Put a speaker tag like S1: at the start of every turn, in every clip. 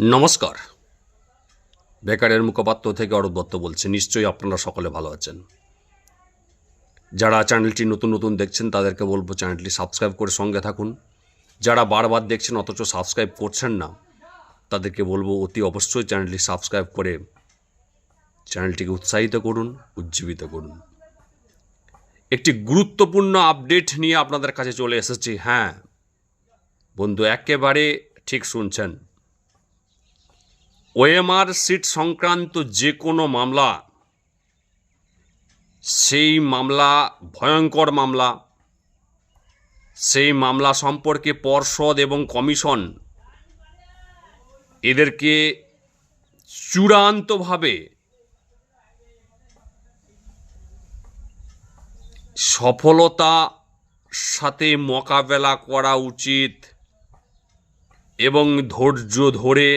S1: নমস্কার। বেকারের মুখপাত্র থেকে অরূপ দত্ত বলছে। নিশ্চয়ই আপনারা সকলে ভালো আছেন। যারা চ্যানেলটি নতুন নতুন দেখছেন, তাদেরকে বলব চ্যানেলটি সাবস্ক্রাইব করে সঙ্গে থাকুন। যারা বারবার দেখছেন, অথচ সাবস্ক্রাইব করছেন না, তাদেরকে বলব অতি অবশ্যই চ্যানেলটি সাবস্ক্রাইব করে চ্যানেলটিকে উৎসাহিত করুন, উজ্জীবিত করুন। একটি গুরুত্বপূর্ণ আপডেট নিয়ে আপনাদের কাছে চলে এসেছি। হ্যাঁ বন্ধু, একেবারে ঠিক শুনছেন। ওএমআর সিট সংক্রান্ত যে কোনো মামলা, সেই মামলা ভয়ঙ্কর মামলা, সেই মামলা সম্পর্কে পর্ষদ এবং কমিশন এদেরকে চূড়ান্তভাবে সফলতা সাথে মোকাবেলা করা উচিত এবং ধৈর্য ধরে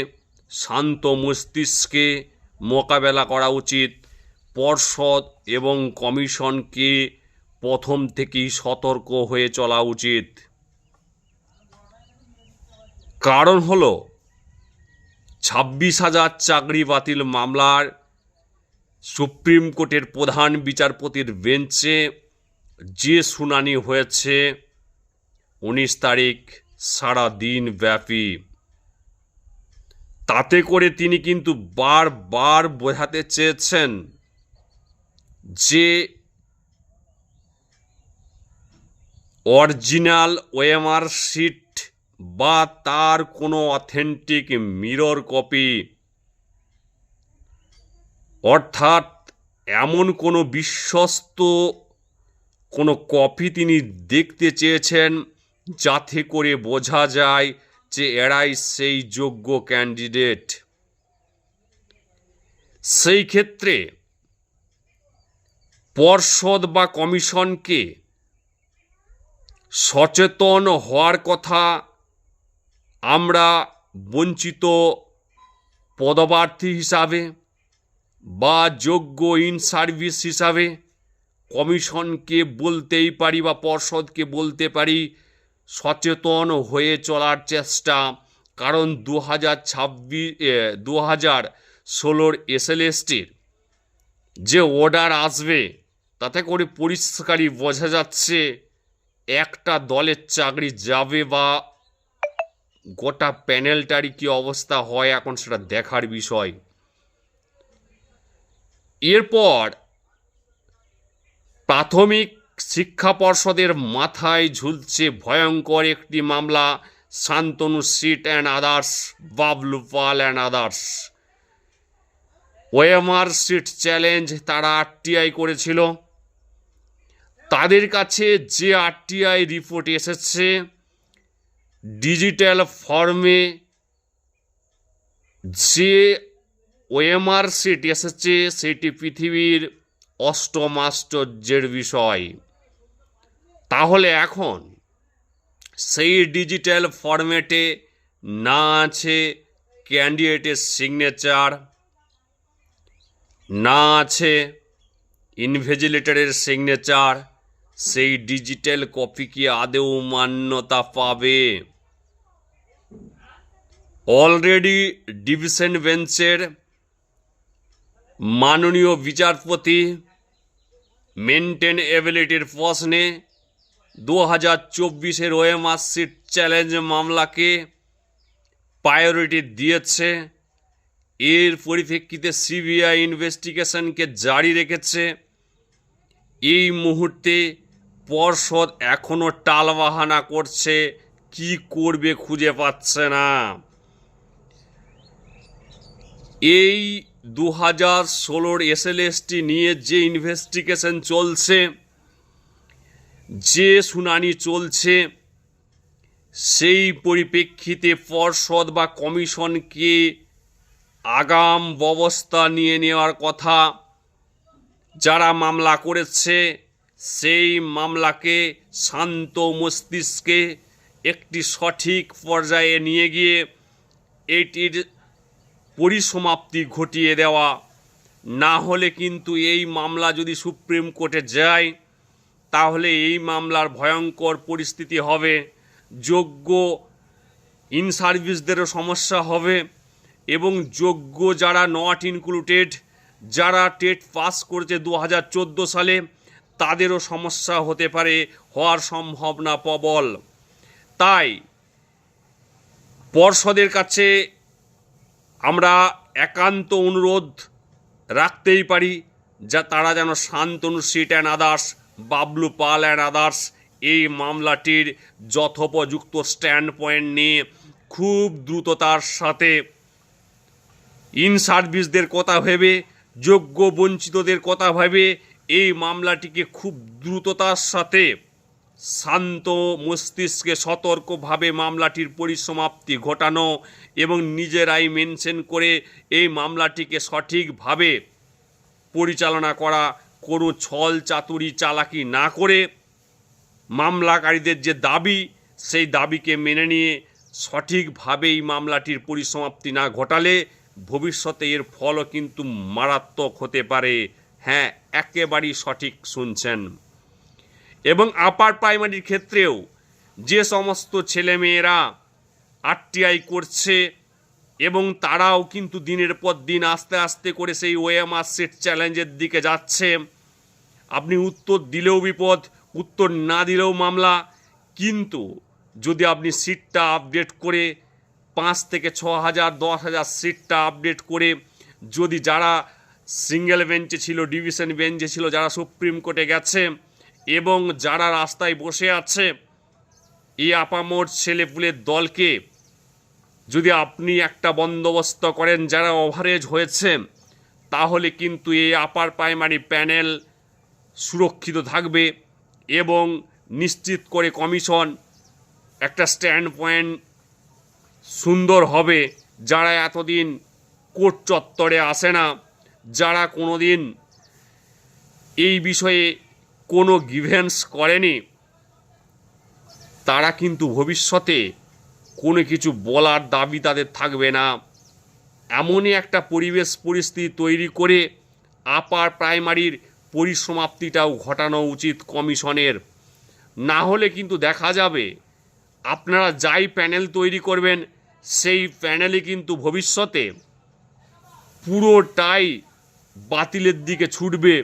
S1: শান্ত মস্তিষ্কে মোকাবেলা করা উচিত। পর্ষদ এবং কমিশনকে প্রথম থেকেই সতর্ক হয়ে চলা উচিত। কারণ হলো, ছাব্বিশ হাজার চাকরি বাতিল মামলার সুপ্রিম কোর্টের প্রধান বিচারপতির বেঞ্চে যে শুনানি হয়েছে, উনিশ তারিখ সারা দিন ব্যাপী তাতে করে তিনি কিন্তু বারবার বোঝাতে চেয়েছেন যে অরিজিনাল ওএমআর শিট বা তার কোনো অথেন্টিক মিরর কপি, অর্থাৎ এমন কোনো বিশ্বস্ত কোনো কপি তিনি দেখতে চেয়েছেন যাতে করে বোঝা যায় যে এরাই সেই যোগ্য ক্যান্ডিডেট। সেই ক্ষেত্রে পর্ষদ বা কমিশনকে সচেতন হওয়ার কথা আমরা বঞ্চিত পদপ্রার্থী হিসাবে বা যোগ্য ইন সার্ভিস হিসাবে কমিশনকে বলতেই পারি বা পর্ষদকে বলতে পারি সচেতন হয়ে চলার চেষ্টা। কারণ দু হাজার ছাব্বিশ দু হাজার ষোলোর এসএলএসটির যে অর্ডার আসবে, তাতে করে পরিষ্কারই বোঝা যাচ্ছে একটা দলের চাকরি যাবে বা গোটা প্যানেলটারই কী অবস্থা হয়, এখন সেটা দেখার বিষয়। এরপর প্রাথমিক শিক্ষা পর্ষদের মাথায় ঝুলছে ভয়ঙ্কর একটি মামলা, Shantanu Sit and others, Bablu Pal and others. OMR sheet challenge তারা আরটিআই করেছিল। তাদের কাছে যে আরটিআই রিপোর্ট এসেছে, ডিজিটাল ফর্মে যে ওএমআর সিট এসেছে, সেটি পৃথিবীর অষ্টম আশ্চর্যের বিষয়। তাহলে এখন সেই ডিজিটাল ফরম্যাটে না আছে ক্যান্ডিডেটের সিগনেচার না আছে ইনভেজিলেটরের সিগনেচার সেই ডিজিটাল কপি কি আদেও মান্যতা পাবে? অলরেডি ডিভিশন বেঞ্চের মাননীয় বিচারপতি মেনটেন এবিলিটির প্রশ্নে দু হাজার চব্বিশের ওএমআর সিট চ্যালেঞ্জ মামলাকে প্রায়োরিটি দিয়েছে। এর পরিপ্রেক্ষিতে সিবিআই ইনভেস্টিগেশনকে জারি রেখেছে। এই মুহূর্তে পর্ষদ এখনও টালবাহানা করছে, কি করবে খুঁজে পাচ্ছে না। এই দু হাজার ষোলোর এসএলএসটি নিয়ে যে ইনভেস্টিগেশন চলছে যে শুনানি চলছে, সেই পরিপ্রেক্ষিতে পর্ষদ বা কমিশনকে আগাম ব্যবস্থা নিয়ে নেওয়ার কথা যারা মামলা করেছে, সেই মামলাকে শান্ত মস্তিষ্কে একটি সঠিক পর্যায়ে নিয়ে গিয়ে এটির পরিসমাপ্তি ঘটিয়ে দেওয়া। না হলে কিন্তু এই মামলা যদি সুপ্রিম কোর্টে যায় তাহলে এই মামলার ভয়ঙ্কর পরিস্থিতি হবে, যোগ্য ইন সার্ভিসদেরও সমস্যা হবে এবং যোগ্য যারা নট ইনক্লুডেড যারা টেট পাস করেছে দু হাজার চোদ্দ সালে, তাদেরও সমস্যা হতে পারে হওয়ার সম্ভাবনা প্রবল। তাই পর্ষদের কাছে আমরা একান্ত অনুরোধ রাখতেই পারি, যা তারা যেন Shantanu Sit and others Bablu Pal and others এই মামলাটির যথোপযুক্ত স্ট্যান্ড পয়েন্ট নিয়ে খুব দ্রুততার সাথে ইন সার্ভিসদের কথা ভেবে, যোগ্য বঞ্চিতদের কথা ভেবে এই মামলাটিকে খুব দ্রুততার সাথে শান্ত মস্তিষ্কে সতর্কভাবে মামলাটির পরিসমাপ্তি ঘটানো এবং নিজেরাই মেনশন করে এই মামলাটিকে সঠিকভাবে পরিচালনা করা কোনো ছল চাতুরি চালাকি না করে মামলাকারীদের যে দাবি, সেই দাবিকে মেনে নিয়ে সঠিকভাবে এই মামলাটির পরিসমাপ্তি না ঘটালে ভবিষ্যতে এর ফলও কিন্তু মারাত্মক হতে পারে। হ্যাঁ একেবারেই সঠিক শুনছেন। এবং আপার প্রাইমারির ক্ষেত্রেও যে সমস্ত ছেলেমেয়েরা আরটিআই করছে এবং তারাও কিন্তু দিনের পর দিন আস্তে আস্তে করে সেই ওএমআর সেট চ্যালেঞ্জের দিকে যাচ্ছে। আপনি উত্তর দিলেও বিপদ, উত্তর না দিলেও মামলা। কিন্তু যদি আপনি সিটটা আপডেট করে পাঁচ থেকে ছ হাজার, দশ হাজার সিটটা আপডেট করে যদি যারা সিঙ্গেল বেঞ্চে ছিল ডিভিশন বেঞ্চে ছিল, যারা সুপ্রিম কোর্টে গেছে এবং যারা রাস্তায় বসে আছে, এই আপামোর ছেলেপুলের দলকে যদি আপনি একটা বন্দোবস্ত করেন যারা ওভারেজ হয়েছে, তাহলে কিন্তু এই আপার প্রাইমারি প্যানেল সুরক্ষিত থাকবে এবং নিশ্চিত করে কমিশন একটা স্ট্যান্ড পয়েন্ট সুন্দর হবে। যারা এতদিন কোর্ট চত্বরে আসে না, যারা কোনো দিন এই বিষয়ে কোনো গিভেন্স করেনি, তারা কিন্তু ভবিষ্যতে কোনো কিছু বলার দাবি তাদের থাকবে না। এমনই একটা পরিবেশ পরিস্থিতি তৈরি করে আপার প্রাইমারির পরিসমাপ্তিটাও ঘটানো উচিত কমিশনের। না হলে কিন্তু দেখা যাবে, আপনারা যাই প্যানেল তৈরি করবেন, সেই প্যানেলে কিন্তু ভবিষ্যতে পুরোটাই বাতিলের দিকে ছুটবে।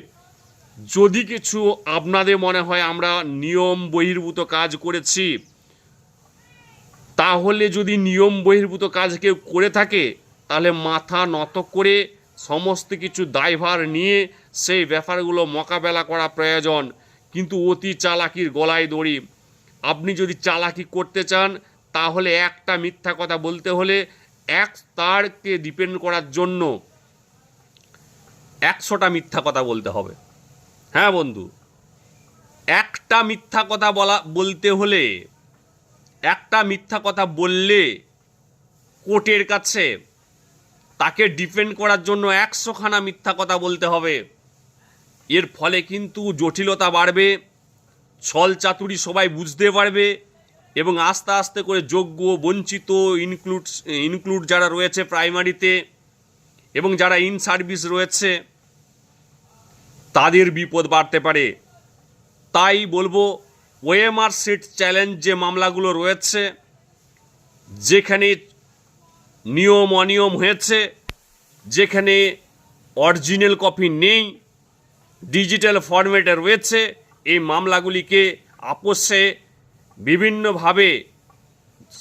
S1: যদি কিছু আপনাদের মনে হয় আমরা নিয়ম বহির্ভূত কাজ করেছি তাহলে যদি নিয়ম বহির্ভূত কাজ কেউ করে থাকে, তাহলে মাথা নত করে সমস্ত কিছু দায়ভার নিয়ে সেই ব্যাপারগুলো মোকাবেলা করা প্রয়োজন। কিন্তু অতি চালাকির গলায় দড়ি। আপনি যদি চালাকি করতে চান, তাহলে একটা মিথ্যা কথা বলতে হলে এক তারকে ডিপেন্ড করার জন্য একশোটা মিথ্যা কথা বলতে হবে। হ্যাঁ বন্ধু? একটা মিথ্যা কথা বলা, বলতে হলে একটা মিথ্যা কথা বললে কোর্টের কাছে তাকে ডিপেন্ড করার জন্য একশোখানা মিথ্যা কথা বলতে হবে। এর ফলে কিন্তু জটিলতা বাড়বে, ছল চাতুরি সবাই বুঝতে পারবে এবং আস্তে আস্তে করে যোগ্য, বঞ্চিত ইনক্লুড ইনক্লুড যারা রয়েছে প্রাইমারিতে এবং যারা ইন সার্ভিস রয়েছে, তাদের বিপদ বাড়তে পারে। তাই বলব ওএমআর সিট চ্যালেঞ্জ যে মামলাগুলো রয়েছে, যেখানে নিয়ম অনিয়ম হয়েছে, যেখানে অরিজিনাল কপি নেই, ডিজিটাল ফরম্যাটে রয়েছে, এই মামলাগুলিকে আপোষে বিভিন্নভাবে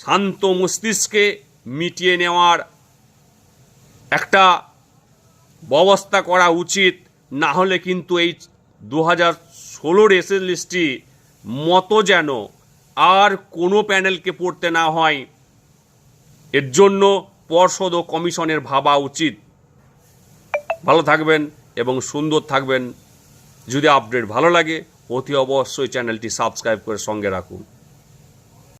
S1: শান্ত মস্তিষ্কে মিটিয়ে নেওয়ার একটা ব্যবস্থা করা উচিত, না হলে কিন্তু এই দু হাজার ষোলোর এসএল লিস্টটি মতো যেন আর কোনো প্যানেলকে পড়তে না হয়। এর জন্য পর্ষদ ও কমিশনের ভাবা উচিত। ভালো থাকবেন এবং সুন্দর থাকবেন। যদি আপডেট ভালো লাগে, অতি অবশ্যই চ্যানেলটি সাবস্ক্রাইব করে সঙ্গে রাখুন।